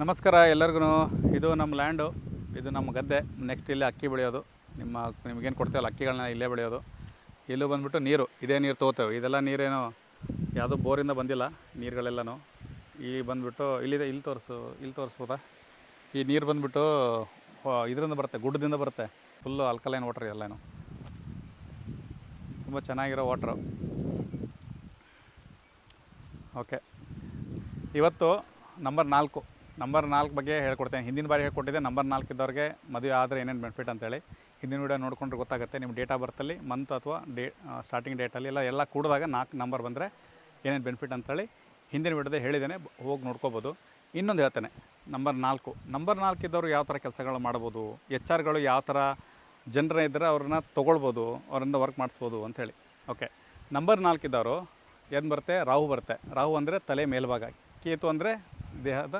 ನಮಸ್ಕಾರ ಎಲ್ಲರಿಗೂ. ಇದು ನಮ್ಮ ಲ್ಯಾಂಡು, ಇದು ನಮ್ಮ ಗದ್ದೆ. ನೆಕ್ಸ್ಟ್ ಇಲ್ಲಿ ಅಕ್ಕಿ ಬೆಳೆಯೋದು. ನಿಮ್ಮ ನಿಮಗೇನು ಕೊಡ್ತೇವಲ್ಲ ಅಕ್ಕಿಗಳನ್ನ ಇಲ್ಲೇ ಬೆಳೆಯೋದು. ಇಲ್ಲೂ ಬಂದ್ಬಿಟ್ಟು ನೀರು, ಇದೇ ನೀರು ತೊಗೋತೇವೆ. ಇದೆಲ್ಲ ನೀರೇನು, ಯಾವುದೋ ಬೋರಿಂದ ಬಂದಿಲ್ಲ, ನೀರುಗಳೆಲ್ಲನೂ. ಈ ಬಂದುಬಿಟ್ಟು ಇಲ್ಲಿದೆ, ಇಲ್ಲಿ ತೋರಿಸು, ಇಲ್ಲಿ ತೋರಿಸ್ಬೋದಾ? ಈ ನೀರು ಬಂದ್ಬಿಟ್ಟು ಇದರಿಂದ ಬರುತ್ತೆ, ಗುಡ್ಡದಿಂದ ಬರುತ್ತೆ. ಫುಲ್ಲು ಅಲ್ಕಲೈನ್ ವಾಟ್ರ್ ಎಲ್ಲನೂ. ತುಂಬ ಚೆನ್ನಾಗಿರೋ ವಾಟ್ರು ಓಕೆ ಇವತ್ತು ನಂಬರ್ ನಾಲ್ಕು. ನಂಬರ್ ನಾಲ್ಕು ಬಗ್ಗೆ ಹೇಳ್ಕೊಡ್ತೇನೆ. ಹಿಂದಿನ ಬಾರಿ ಹೇಳ್ಕೊಟ್ಟಿದ್ದೆ ನಂಬರ್ ನಾಲ್ಕು ಇದ್ದವ್ರಿಗೆ ಮದುವೆ ಆದರೆ ಏನೇನು ಬೆನಿಫಿಟ್ ಅಂತೇಳಿ. ಹಿಂದಿನ ವೀಡಿಯೋ ನೋಡಿಕೊಂಡ್ರೆ ಗೊತ್ತಾಗುತ್ತೆ, ನಿಮ್ಮ ಡೇಟ್ ಆಫ್ ಬರ್ತಲ್ಲಿ ಮಂತ್ ಅಥವಾ ಡೇ ಸ್ಟಾರ್ಟಿಂಗ್ ಡೇಟಲ್ಲಿ ಎಲ್ಲ ಎಲ್ಲ ಕೂಡಿದಾಗ ನಾಲ್ಕು ನಂಬರ್ ಬಂದರೆ ಏನೇನು ಬೆನಿಫಿಟ್ ಅಂತೇಳಿ ಹಿಂದಿನ ವಿಡಿಯೋದೇ ಹೇಳಿದ್ದೇನೆ. ಹೋಗಿ ನೋಡ್ಕೋಬೋದು. ಇನ್ನೊಂದು ಹೇಳ್ತೇನೆ, ನಂಬರ್ ನಾಲ್ಕು. ನಂಬರ್ ನಾಲ್ಕು ಇದ್ದವರು ಯಾವ ಥರ ಕೆಲಸಗಳು ಮಾಡ್ಬೋದು, ಎಚ್ ಆರ್ಗಳು ಯಾವ ಥರ ಜನರ ಇದ್ದರೆ ಅವ್ರನ್ನ ತೊಗೊಳ್ಬೋದು, ಅವರಿಂದ ವರ್ಕ್ ಮಾಡಿಸ್ಬೋದು ಅಂಥೇಳಿ ಓಕೆ ನಂಬರ್ ನಾಲ್ಕು ಇದ್ದವರು ಏನು ಬರುತ್ತೆ? ರಾಹು ಬರುತ್ತೆ. ರಾಹು ಅಂದರೆ ತಲೆ ಮೇಲ್ಭಾಗ, ಕೇತು ಅಂದರೆ ದೇಹದ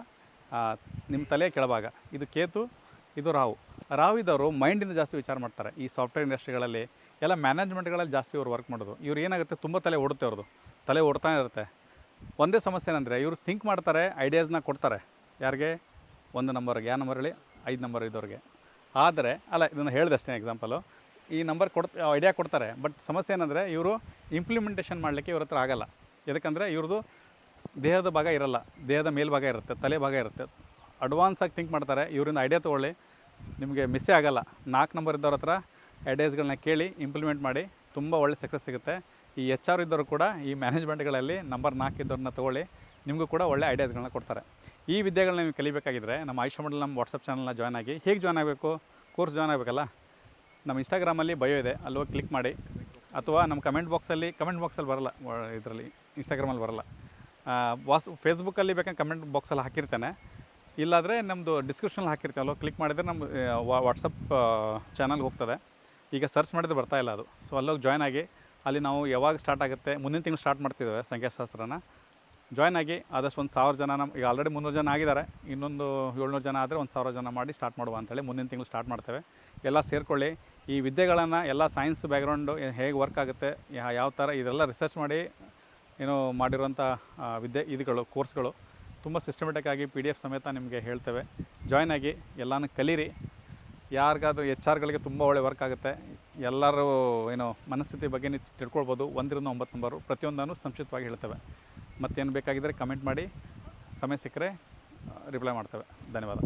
ನಿಮ್ಮ ತಲೆ ಕೆಳಭಾಗ. ಇದು ಕೇತು, ಇದು ರಾವು ರಾವು ಇದ್ದವರು ಮೈಂಡಿಂದ ಜಾಸ್ತಿ ವಿಚಾರ ಮಾಡ್ತಾರೆ. ಈ ಸಾಫ್ಟ್ವೇರ್ ಇಂಡಸ್ಟ್ರಿಗಳಲ್ಲಿ ಎಲ್ಲ ಮ್ಯಾನೇಜ್ಮೆಂಟ್ಗಳಲ್ಲಿ ಜಾಸ್ತಿ ಇವರು ವರ್ಕ್ ಮಾಡೋದು. ಇವ್ರು ಏನಾಗುತ್ತೆ? ತುಂಬ ತಲೆ ಓಡುತ್ತೆ ಅವ್ರದ್ದು. ತಲೆ ಓಡ್ತಾನೆ ಇರುತ್ತೆ. ಒಂದೇ ಸಮಸ್ಯೆ ಏನಂದರೆ, ಇವರು ಥಿಂಕ್ ಮಾಡ್ತಾರೆ ಐಡಿಯಾಸ್ನ ಕೊಡ್ತಾರೆ. ಯಾರಿಗೆ? ಒಂದು ನಂಬರ್ಗೆ ಯಾವ ನಂಬರ್ ಹೇಳಿ? ಐದು ನಂಬರ್ ಇದ್ದವ್ರಿಗೆ. ಆದರೆ, ಅಲ್ಲ, ಇದನ್ನು ಹೇಳಿದೆ ಅಷ್ಟೇ ಎಕ್ಸಾಂಪಲು ಈ ನಂಬರ್ ಕೊಡ್ ಐಡಿಯಾ ಕೊಡ್ತಾರೆ. ಬಟ್ ಸಮಸ್ಯೆ ಏನಂದರೆ, ಇವರು ಇಂಪ್ಲಿಮೆಂಟೇಷನ್ ಮಾಡಲಿಕ್ಕೆ ಇವ್ರ ಹತ್ರ ಆಗಲ್ಲ. ಯಾಕಂದರೆ ಇವ್ರದ್ದು ದೇಹದ ಭಾಗ ಇರಲ್ಲ, ದೇಹದ ಮೇಲ್ಭಾಗ ಇರುತ್ತೆ, ತಲೆ ಭಾಗ ಇರುತ್ತೆ. ಅಡ್ವಾನ್ಸಾಗಿ ಥಿಂಕ್ ಮಾಡ್ತಾರೆ, ಇವರಿಂದ ಐಡಿಯಾ ತೊಗೊಳ್ಳಿ. ನಿಮಗೆ ಮಿಸ್ಸೇ ಆಗಲ್ಲ. ನಾಲ್ಕು ನಂಬರ್ ಇದ್ದವ್ರ ಹತ್ರ ಐಡಿಯಾಸ್ಗಳನ್ನ ಕೇಳಿ ಇಂಪ್ಲಿಮೆಂಟ್ ಮಾಡಿ, ತುಂಬ ಒಳ್ಳೆ ಸಕ್ಸಸ್ ಸಿಗುತ್ತೆ. ಈ ಎಚ್ ಆರ್ ಇದ್ದವರು ಕೂಡ, ಈ ಮ್ಯಾನೇಜ್ಮೆಂಟ್ಗಳಲ್ಲಿ ನಂಬರ್ ನಾಲ್ಕು ಇದ್ದವ್ರನ್ನ ತೊಗೊಳ್ಳಿ. ನಿಮಗೂ ಕೂಡ ಒಳ್ಳೆ ಐಡಿಯಾಸ್ಗಳನ್ನ ಕೊಡ್ತಾರೆ. ಈ ವಿದ್ಯೆಗಳನ್ನ ನೀವು ಕಲಿಬೇಕಾಗಿದ್ದರೆ ನಮ್ಮ ಆಯುಷ್ ಮಂಡಲ್ ನಮ್ಮ ವಾಟ್ಸಪ್ ಚಾನಲ್ನ ಜಾಯ್ನ್ ಆಗಿ, ಹೇಗೆ ಜಾಯ್ನ್ ಆಗಬೇಕು? ಕೋರ್ಸ್ ಜಾಯ್ನ್ ಆಗಬೇಕಲ್ಲ? ನಮ್ಮ ಇನ್ಸ್ಟಾಗ್ರಾಮಲ್ಲಿ ಬಯೋ ಇದೆ ಅಲ್ಲಿ ಹೋಗಿ ಕ್ಲಿಕ್ ಮಾಡಿ. ಅಥವಾ ನಮ್ಮ ಕಮೆಂಟ್ ಬಾಕ್ಸಲ್ಲಿ ಕಮೆಂಟ್ ಬಾಕ್ಸಲ್ಲಿ ಬರಲ್ಲ, ಇದರಲ್ಲಿ ಇನ್ಸ್ಟಾಗ್ರಾಮಲ್ಲಿ ಬರಲ್ಲ. ವಾಸ್ ಫೇಸ್ಬುಕ್ಕಲ್ಲಿ ಬೇಕಂದ್ರೆ ಕಮೆಂಟ್ ಬಾಕ್ಸಲ್ಲಿ ಹಾಕಿರ್ತೇನೆ. ಇಲ್ಲಾದರೆ ನಮ್ಮದು ಡಿಸ್ಕ್ರಿಪ್ಷನಲ್ಲಿ ಹಾಕಿರ್ತೀವಿ. ಅಲ್ಲೋ ಕ್ಲಿಕ್ ಮಾಡಿದರೆ ನಮ್ಮ ವಾಟ್ಸಪ್ ಚಾನಲ್ಗೆ ಹೋಗ್ತದೆ. ಈಗ ಸರ್ಚ್ ಮಾಡಿದ್ರೆ ಬರ್ತಾ ಇಲ್ಲ ಅದು. ಸೊ ಅಲ್ಲೋಗಿ ಜಾಯ್ನ್ ಆಗಿ, ಅಲ್ಲಿ ನಾವು ಯಾವಾಗ ಸ್ಟಾರ್ಟ್ ಆಗುತ್ತೆ, ಮುಂದಿನ ತಿಂಗಳು ಸ್ಟಾರ್ಟ್ ಮಾಡ್ತಿದ್ದೇವೆ ಸಂಖ್ಯಾಶಾಸ್ತ್ರನ. ಜಾಯ್ನ್ ಆಗಿ, ಆದಷ್ಟು ಒಂದು ಸಾವಿರ ಜನ ನಮ್ಮ ಈಗ ಆಲ್ರೆಡಿ ಮುನ್ನೂರು ಜನ ಆಗಿದ್ದಾರೆ. ಇನ್ನೊಂದು ಏಳ್ನೂರು ಜನ ಆದರೆ ಒಂದು ಸಾವಿರ ಜನ ಮಾಡಿ ಸ್ಟಾರ್ಟ್ ಮಾಡುವ ಅಂತೇಳಿ ಮುಂದಿನ ತಿಂಗಳು ಸ್ಟಾರ್ಟ್ ಮಾಡ್ತೇವೆ. ಎಲ್ಲ ಸೇರಿಕೊಳ್ಳಿ. ಈ ವಿದ್ಯೆಗಳನ್ನು, ಎಲ್ಲ ಸೈನ್ಸ್ ಬ್ಯಾಕ್ಗ್ರೌಂಡು ಹೇಗೆ ವರ್ಕ್ ಆಗುತ್ತೆ ಯಾವ ಥರ ಇದೆಲ್ಲ ರಿಸರ್ಚ್ ಮಾಡಿ ಏನೋ ಮಾಡಿರುವಂಥ ಆ, ವಿದ್ಯೆ ಇದುಗಳು ಕೋರ್ಸ್ಗಳು ತುಂಬ ಸಿಸ್ಟಮೆಟಿಕ್ ಆಗಿ ಪಿ ಡಿ ಎಫ್ ಸಮೇತ ನಿಮಗೆ ಹೇಳ್ತೇವೆ. ಜಾಯ್ನ್ ಆಗಿ ಎಲ್ಲನೂ ಕಲೀರಿ. ಯಾರಿಗಾದ್ರೂ ಎಚ್ ಆರ್ಗಳಿಗೆ ತುಂಬ ಒಳ್ಳೆ ವರ್ಕ್ ಆಗುತ್ತೆ. ಎಲ್ಲರೂ ಏನೋ ಮನಸ್ಥಿತಿ ಬಗ್ಗೆ ನೀವು ತಿಳ್ಕೊಳ್ಬೋದು. ಒಂದರಿಂದ ಒಂಬತ್ತು ನಂಬರು ಪ್ರತಿಯೊಂದನ್ನು ಸಂಕ್ಷಿಪ್ತವಾಗಿ ಹೇಳ್ತೇವೆ. ಮತ್ತೇನು ಬೇಕಾಗಿದ್ದರೆ ಕಮೆಂಟ್ ಮಾಡಿ. ಸಮಯ ಸಿಕ್ಕರೆ ರಿಪ್ಲೈ ಮಾಡ್ತೇವೆ. ಧನ್ಯವಾದ.